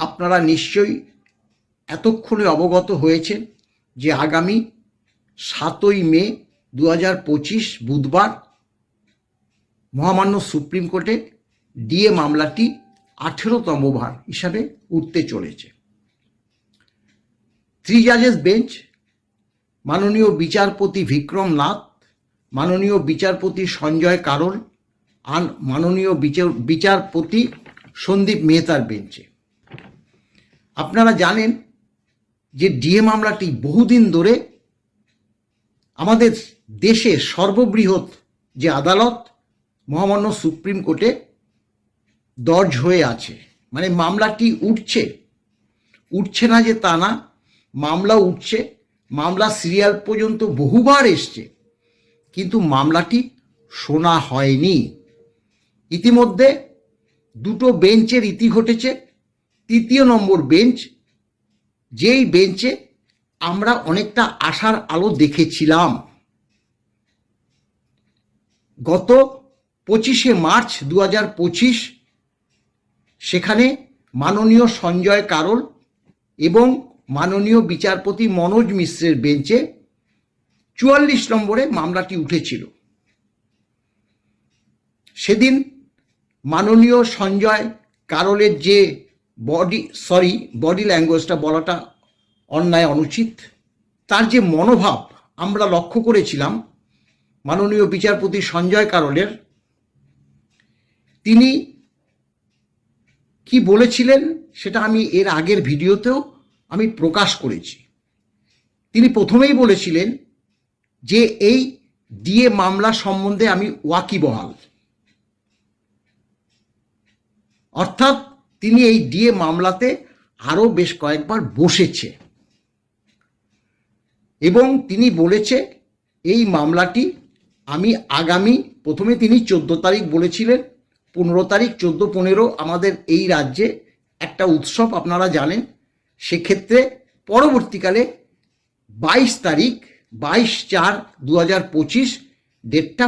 আপনারা নিশ্চয়ই এতক্ষণে অবগত হয়েছেন যে আগামী সাতই মে দু হাজার পঁচিশ বুধবার মহামান্য সুপ্রিম কোর্টে ডিএ মামলাটি আঠেরোতম ভার হিসাবে উঠতে চলেছে। থ্রি জাজেস বেঞ্চ, মাননীয় বিচারপতি বিক্রম নাথ, মাননীয় বিচারপতি সঞ্জয় কারল আর মাননীয় বিচার, বিচারপতি সন্দীপ মেহতার বেঞ্চে। আপনারা জানেন যে ডিএ মামলাটি বহুদিন ধরে আমাদের দেশের সর্ববৃহৎ যে আদালত, মহামান্য সুপ্রিম কোর্টে দর্জ হয়ে আছে। মানে মামলাটি উঠছে। উঠছে না যে তা না, মামলা উঠছে। মামলা সিরিয়াল পর্যন্ত বহুবার এসছে। কিন্তু মামলাটি শোনা হয়নি। ইতিমধ্যে দুটো বেঞ্চের ইতি ঘটেছে। তৃতীয় নম্বর বেঞ্চ, যেই বেঞ্চে আমরা অনেকটা আশার আলো দেখেছিলাম। গত পঁচিশে মার্চ দু পঁচিশ, সেখানে মাননীয় সঞ্জয় কারল এবং মাননীয় বিচারপতি মনোজ মিশ্রের বেঞ্চে চুয়াল্লিশ নম্বরে মামলাটি উঠেছিল। সেদিন মাননীয় সঞ্জয় কারলের যে বডি সরি বডি ল্যাঙ্গুয়েজটা বলাটা অন্যায়, অনুচিত। তার যে মনোভাব আমরা লক্ষ্য করেছিলাম মাননীয় বিচারপতি সঞ্জয় কারলের, তিনি কি বলেছিলেন সেটা আমি এর আগের ভিডিওতেও আমি প্রকাশ করেছি। তিনি প্রথমেই বলেছিলেন যে এই ডিএ মামলা সম্বন্ধে আমি ওয়াকিবহাল। অর্থাৎ তিনি এই ডিএ মামলাতে আরও বেশ কয়েকবার বসেছে। এবং তিনি বলেছে, এই মামলাটি আমি আগামী, প্রথমে তিনি চোদ্দ তারিখ বলেছিলেন, পনেরো তারিখ, চোদ্দ, পনেরো আমাদের এই রাজ্যে একটা উৎসব, আপনারা জানেন। সেক্ষেত্রে পরবর্তীকালে বাইশ তারিখ, বাইশ চার দু হাজার পঁচিশ, ডেটটা